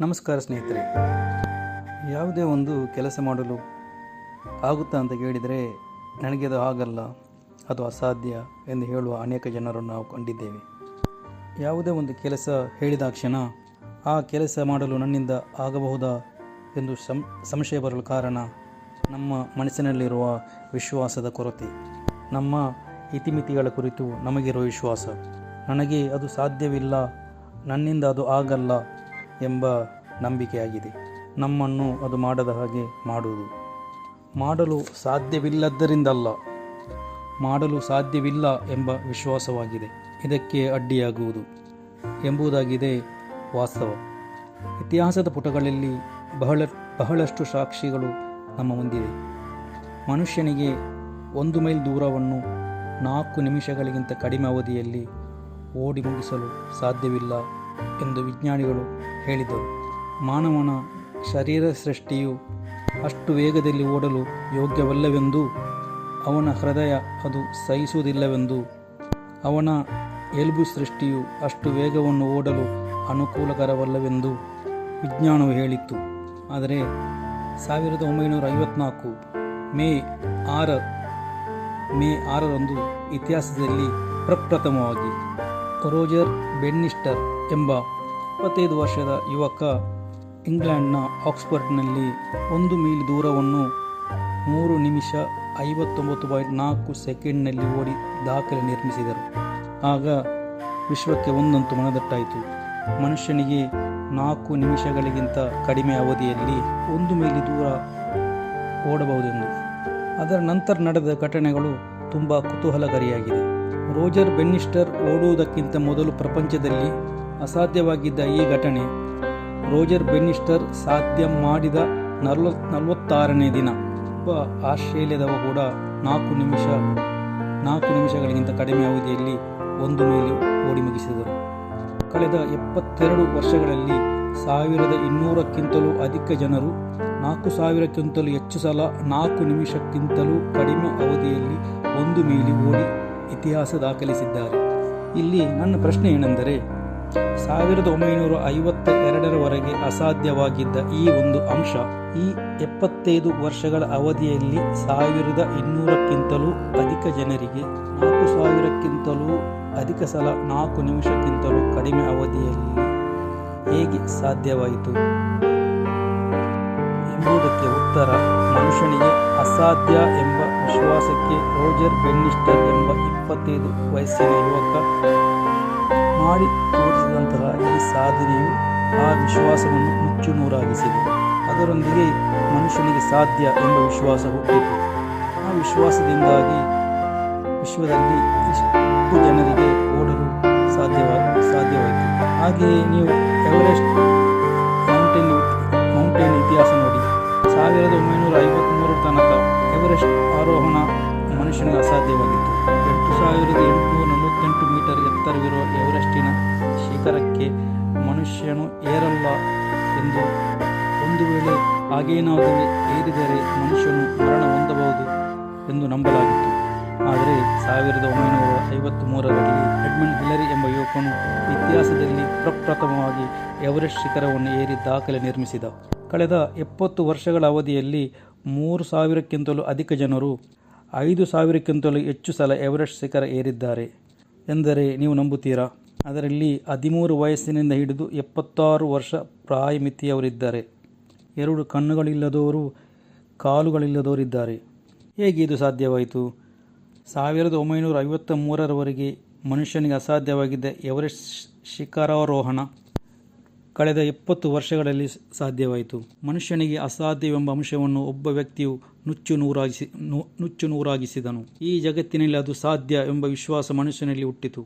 ನಮಸ್ಕಾರ ಸ್ನೇಹಿತರೆ. ಯಾವುದೇ ಒಂದು ಕೆಲಸ ಮಾಡಲು ಆಗುತ್ತಾ ಅಂತ ಕೇಳಿದರೆ ನನಗೆ ಅದು ಆಗಲ್ಲ, ಅದು ಅಸಾಧ್ಯ ಎಂದು ಹೇಳುವ ಅನೇಕ ಜನರನ್ನು ನಾವು ಕಂಡಿದ್ದೇವೆ. ಯಾವುದೇ ಒಂದು ಕೆಲಸ ಹೇಳಿದಾಕ್ಷಣ ಆ ಕೆಲಸ ಮಾಡಲು ನನ್ನಿಂದ ಆಗಬಹುದಾ ಎಂದು ಸಂಶಯ ಬರಲು ಕಾರಣ ನಮ್ಮ ಮನಸ್ಸಿನಲ್ಲಿರುವ ವಿಶ್ವಾಸದ ಕೊರತೆ. ನಮ್ಮ ಇತಿಮಿತಿಗಳ ಕುರಿತು ನಮಗಿರುವ ವಿಶ್ವಾಸ. ನನಗೆ ಅದು ಸಾಧ್ಯವಿಲ್ಲ, ನನ್ನಿಂದ ಅದು ಆಗಲ್ಲ ಎಂಬ ನಂಬಿಕೆಯಾಗಿದೆ. ನಮ್ಮನ್ನು ಅದು ಮಾಡದ ಹಾಗೆ ಮಾಡುವುದು. ಮಾಡಲು ಸಾಧ್ಯವಿಲ್ಲದ್ದರಿಂದಲ್ಲ. ಮಾಡಲು ಸಾಧ್ಯವಿಲ್ಲ ಎಂಬ ವಿಶ್ವಾಸವಾಗಿದೆ. ಇದಕ್ಕೆ ಅಡ್ಡಿಯಾಗುವುದು ಎಂಬುದಾಗಿದೆ ವಾಸ್ತವ. ಇತಿಹಾಸದ ಪುಟಗಳಲ್ಲಿ ಬಹಳ ಬಹಳಷ್ಟು ಸಾಕ್ಷಿಗಳು ನಮ್ಮ ಮುಂದಿವೆ. ಮನುಷ್ಯನಿಗೆ ಒಂದು ಮೈಲ್ ದೂರವನ್ನು ನಾಲ್ಕು ನಿಮಿಷಗಳಿಗಿಂತ ಕಡಿಮೆ ಅವಧಿಯಲ್ಲಿ ಓಡಿ ಮುಗಿಸಲು ಸಾಧ್ಯವಿಲ್ಲ ಎಂದು ವಿಜ್ಞಾನಿಗಳು ಹೇಳಿದರು. ಮಾನವನ ಶರೀರ ಸೃಷ್ಟಿಯು ಅಷ್ಟು ವೇಗದಲ್ಲಿ ಓಡಲು ಯೋಗ್ಯವಲ್ಲವೆಂದು, ಅವನ ಹೃದಯ ಅದು ಸಹಿಸುವುದಿಲ್ಲವೆಂದು, ಅವನ ಎಲುಬು ಸೃಷ್ಟಿಯು ಅಷ್ಟು ವೇಗವನ್ನು ಓಡಲು ಅನುಕೂಲಕರವಲ್ಲವೆಂದು ವಿಜ್ಞಾನವು ಹೇಳಿತ್ತು. ಆದರೆ ಸಾವಿರದ ಒಂಬೈನೂರ ಐವತ್ನಾಲ್ಕು ಮೇ ಆರ, ಮೇ ಆರರಂದು ಇತಿಹಾಸದಲ್ಲಿ ಪ್ರಪ್ರಥಮವಾಗಿ ರೋಜರ್ ಬೆನ್ನಿಸ್ಟರ್ ಎಂಬ ಇಪ್ಪತ್ತೈದು ವರ್ಷದ ಯುವಕ ಇಂಗ್ಲೆಂಡ್ನ ಆಕ್ಸ್ಫರ್ಡ್ನಲ್ಲಿ ಒಂದು ಮೀಲ್ ದೂರವನ್ನು ಮೂರು ನಿಮಿಷ ಐವತ್ತೊಂಬತ್ತು ಪಾಯಿಂಟ್ ನಾಲ್ಕು ಸೆಕೆಂಡ್ನಲ್ಲಿ ಓಡಿ ದಾಖಲೆ ನಿರ್ಮಿಸಿದರು. ಆಗ ವಿಶ್ವಕ್ಕೆ ಒಂದಂತು ಮನದಟ್ಟಾಯಿತು. ಮನುಷ್ಯನಿಗೆ ನಾಲ್ಕು ನಿಮಿಷಗಳಿಗಿಂತ ಕಡಿಮೆ ಅವಧಿಯಲ್ಲಿ ಒಂದು ಮೈಲಿ ದೂರ ಓಡಬಹುದೆಂದು. ಅದರ ನಂತರ ನಡೆದ ಘಟನೆಗಳು ತುಂಬ ಕುತೂಹಲಕಾರಿಯಾಗಿದೆ. ರೋಜರ್ ಬೆನ್ನಿಸ್ಟರ್ ಓಡುವುದಕ್ಕಿಂತ ಮೊದಲು ಪ್ರಪಂಚದಲ್ಲಿ ಅಸಾಧ್ಯವಾಗಿದ್ದ ಈ ಘಟನೆ, ರೋಜರ್ ಬೆನ್ನಿಸ್ಟರ್ ಸಾಧ್ಯ ಮಾಡಿದ ನಲ್ವತ್, ನಲವತ್ತಾರನೇ ದಿನ. ಒಬ್ಬ ಆಸ್ಟ್ರೇಲಿಯಾದವ ಕೂಡ ನಾಲ್ಕು ನಿಮಿಷ, ನಾಲ್ಕು ನಿಮಿಷಗಳಿಗಿಂತ ಕಡಿಮೆ ಅವಧಿಯಲ್ಲಿ ಒಂದು ಮೇಲೆ ಓಡಿ ಮುಗಿಸಿದರು. ಕಳೆದ ಎಪ್ಪತ್ತೆರಡು ವರ್ಷಗಳಲ್ಲಿ ಸಾವಿರದ ಇನ್ನೂರಕ್ಕಿಂತಲೂ ಅಧಿಕ ಜನರು, ನಾಲ್ಕು ಸಾವಿರಕ್ಕಿಂತಲೂ ಹೆಚ್ಚು ಸಲ ನಾಲ್ಕು ನಿಮಿಷಕ್ಕಿಂತಲೂ ಕಡಿಮೆ ಅವಧಿಯಲ್ಲಿ ಒಂದು ಮೇಲೆ ಓಡಿ ಇತಿಹಾಸ ದಾಖಲಿಸಿದ್ದಾರೆ. ಇಲ್ಲಿ ನನ್ನ ಪ್ರಶ್ನೆ ಏನೆಂದರೆ, ಸಾವಿರದ ಒಂಬೈನೂರ ಐವತ್ತ ಎರಡರವರೆಗೆ ಅಸಾಧ್ಯವಾಗಿದ್ದ ಈ ಒಂದು ಅಂಶ, ಈ ಎಪ್ಪತ್ತೈದು ವರ್ಷಗಳ ಅವಧಿಯಲ್ಲಿ ಸಾವಿರದ ಇನ್ನೂರಕ್ಕಿಂತಲೂ ಅಧಿಕ ಜನರಿಗೆ, ನಾಲ್ಕು ಸಾವಿರಕ್ಕಿಂತಲೂ ಅಧಿಕ ಸಲ ನಾಲ್ಕು ನಿಮಿಷಕ್ಕಿಂತಲೂ ಕಡಿಮೆ ಅವಧಿಯಲ್ಲಿ ಹೇಗೆ ಸಾಧ್ಯವಾಯಿತು? ಎಂಬುದಕ್ಕೆ ಉತ್ತರ, ಮನುಷ್ಯನಿಗೆ ಅಸಾಧ್ಯ ಎಂಬ ವಿಶ್ವಾಸಕ್ಕೆ ರೋಜರ್ ಬೆನ್ನಿಸ್ಟರ್ ಎಂಬ ಇಪ್ಪತ್ತೈದು ವಯಸ್ಸಿನ ಯುವಕ ಮಾಡಿ ತೋರಿಸಿದಂತಹ ಈ ಸಾಧನೆಯು ಆ ವಿಶ್ವಾಸವನ್ನು ಮುಚ್ಚು ನೂರಾಗಿಸಿದೆ ಅದರೊಂದಿಗೆ ಮನುಷ್ಯನಿಗೆ ಸಾಧ್ಯ ಎಂಬ ವಿಶ್ವಾಸ ಹುಟ್ಟಿತು. ಆ ವಿಶ್ವಾಸದಿಂದಾಗಿ ವಿಶ್ವದಲ್ಲಿ ಇಷ್ಟು ಜನರಿಗೆ ಓಡಲು ಸಾಧ್ಯವ, ಸಾಧ್ಯವಾಯಿತು. ಹಾಗೆಯೇ ನೀವು ಎವರೆಸ್ಟ್ ಮೌಂಟೇನ್ ಮೌಂಟೇನ್ ಇತಿಹಾಸ ನೋಡಿ. ಸಾವಿರದ ಒಂಬೈನೂರ ತನಕ ಎವರೆಸ್ಟ್ ಆರೋಹಣ ಮನುಷ್ಯನಿಗೆ ಅಸಾಧ್ಯವಾಗಿತ್ತು. ಎಂಟು ಸಾವಿರದ ಎಂಟುನೂರ ನಲವತ್ತೆಂಟು ಮೀಟರ್ ಎತ್ತರವಿರುವ ಎವರೆಸ್ಟಿನ ಶಿಖರಕ್ಕೆ ಮನುಷ್ಯನು ಏರಲ್ಲ ಎಂದು ಒಂದು ವೇಳೆ ಹಾಗೇನಾದರೂ ಏರಿದರೆ ಮನುಷ್ಯನು ಮರಣ ಹೊಂದಬಹುದು ಎಂದು ನಂಬಲಾಗಿತ್ತು. ಆದರೆ ಸಾವಿರದ ಒಂಬೈನೂರ ಐವತ್ತ್ ಮೂರರಲ್ಲಿ ಎಡ್ಮಂಡ್ ಹಿಲರಿ ಎಂಬ ಯುವಕನು ಇತಿಹಾಸದಲ್ಲಿ ಪ್ರಪ್ರಥಮವಾಗಿ ಎವರೆಸ್ಟ್ ಶಿಖರವನ್ನು ಏರಿ ದಾಖಲೆ ನಿರ್ಮಿಸಿದ. ಕಳೆದ ಎಪ್ಪತ್ತು ವರ್ಷಗಳ ಅವಧಿಯಲ್ಲಿ ಮೂರು ಸಾವಿರಕ್ಕಿಂತಲೂ ಅಧಿಕ ಜನರು ಐದು ಸಾವಿರಕ್ಕಿಂತಲೂ ಹೆಚ್ಚು ಸಲ ಎವರೆಸ್ಟ್ ಶಿಖರ ಏರಿದ್ದಾರೆ. ಎಂದರೆ ನೀವು ನಂಬುತ್ತೀರಾ? ಅದರಲ್ಲಿ ಹದಿಮೂರು ವಯಸ್ಸಿನಿಂದ ಹಿಡಿದು ಎಪ್ಪತ್ತಾರು ವರ್ಷ ಪ್ರಾಯಮಿತಿಯವರಿದ್ದಾರೆ. ಎರಡು ಕಣ್ಣುಗಳಿಲ್ಲದವರು ಕಾಲುಗಳಿಲ್ಲದವರಿದ್ದಾರೆ. ಹೇಗೆ ಇದು ಸಾಧ್ಯವಾಯಿತು? ಸಾವಿರದ ಒಂಬೈನೂರ ಐವತ್ತ ಮೂರರವರೆಗೆ ಮನುಷ್ಯನಿಗೆ ಅಸಾಧ್ಯವಾಗಿದ್ದ ಎವರೆಸ್ಟ್ ಶಿಖರಾರೋಹಣ ಕಳೆದ ಎಪ್ಪತ್ತು ವರ್ಷಗಳಲ್ಲಿ ಸಾಧ್ಯವಾಯಿತು. ಮನುಷ್ಯನಿಗೆ ಅಸಾಧ್ಯವೆಂಬ ಅಂಶವನ್ನು ಒಬ್ಬ ವ್ಯಕ್ತಿಯು ನುಚ್ಚು ನೂರಾಗಿಸಿ ನುಚ್ಚು ನೂರಾಗಿಸಿದನು. ಈ ಜಗತ್ತಿನಲ್ಲಿ ಅದು ಸಾಧ್ಯ ಎಂಬ ವಿಶ್ವಾಸ ಮನುಷ್ಯನಲ್ಲಿ ಹುಟ್ಟಿತು.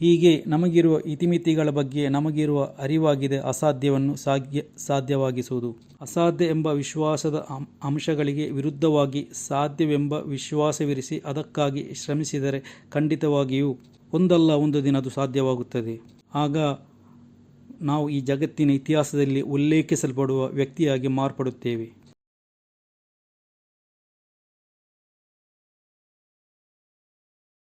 ಹೀಗೆ ನಮಗಿರುವ ಇತಿಮಿತಿಗಳ ಬಗ್ಗೆ ನಮಗಿರುವ ಅರಿವಾಗಿದೆ ಅಸಾಧ್ಯವನ್ನು ಸಾಧ್ಯ, ಸಾಧ್ಯವಾಗಿಸುವುದು. ಅಸಾಧ್ಯ ಎಂಬ ವಿಶ್ವಾಸದ ಅಂಶಗಳಿಗೆ ವಿರುದ್ಧವಾಗಿ ಸಾಧ್ಯವೆಂಬ ವಿಶ್ವಾಸವಿರಿಸಿ ಅದಕ್ಕಾಗಿ ಶ್ರಮಿಸಿದರೆ ಖಂಡಿತವಾಗಿಯೂ ಒಂದಲ್ಲ ಒಂದು ದಿನ ಅದು ಸಾಧ್ಯವಾಗುತ್ತದೆ. ಆಗ ನಾವು ಈ ಜಗತ್ತಿನ ಇತಿಹಾಸದಲ್ಲಿ ಉಲ್ಲೇಖಿಸಲ್ಪಡುವ ವ್ಯಕ್ತಿಯಾಗಿ ಮಾರ್ಪಡುತ್ತೇವೆ.